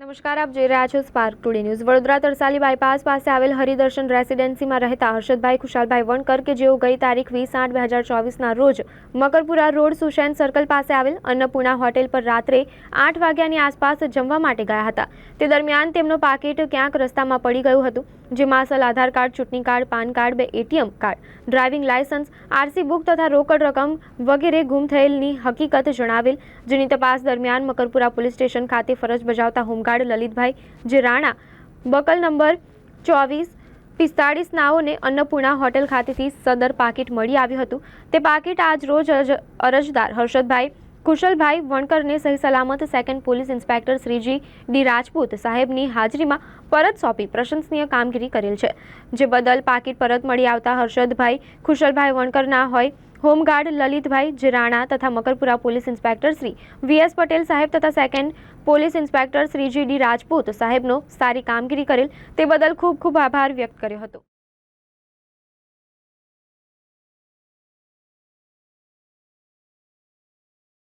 નમસ્કાર, આપ જોઈ રહ્યા છો Spark Today News Vadodara Tarsali bypass પાસે આવેલ હરિદર્શન રેસિડેન્સીમાં રહેતા હર્ષદભાઈ ખુશાલભાઈ વણકર કે જેઓ ગઈ તારીખ વીસ આઠ બે હજાર ચોવીસના રોજ મકરપુરા રોડ સુશેન સર્કલ પાસે આવેલ અન્નપૂર્ણા હોટેલ પર રાત્રે આઠ વાગ્યાની આસપાસ જમવા માટે ગયા હતા. તે દરમિયાન તેમનો પાકીટ ક્યાંક રસ્તામાં પડી ગયું હતું. જેમાં અસલ આધાર કાર્ડ, ચૂંટણી કાર્ડ, પાન કાર્ડ બે ATM card, driving licence RC book તથા રોકડ રકમ વગેરે ગુમ થયેલની હકીકત જણાવેલ. જેની તપાસ દરમિયાન મકરપુરા પોલીસ સ્ટેશન ખાતે ફરજ બજાવતા હોમગાર્ડ લલિતભાઈ જે રાણા બકલ નંબર ચોવીસ, પિસ્તાળીસ નાઓને અન્નપૂર્ણા હોટેલ ખાતેથી સદર પાકીટ મળી આવ્યું હતું. તે પાકીટ આજ રોજ અરજ- અરજદાર હર્ષદભાઈ કુશલભાઈ વણકરને સહી સલામત second police inspector Shriji D Rajput સાહેબની હાજરીમાં પરત સોંપી પ્રશંસનીય કામગીરી કરેલ છે. જે બદલ પાકીટ પરત મળી આવતા હર્ષદભાઈ, કુશલભાઈ વણકરના હોય, હોમગાર્ડ લલિતભાઈ જીરાણા તથા Makarpura police inspector Shri VS Patel સાહેબ તથા second police inspector Shriji D Rajput સાહેબનો સારી કામગીરી કરેલ. તે બદલ ખૂબ ખૂબ આભાર વ્યક્ત કર્યો હતો.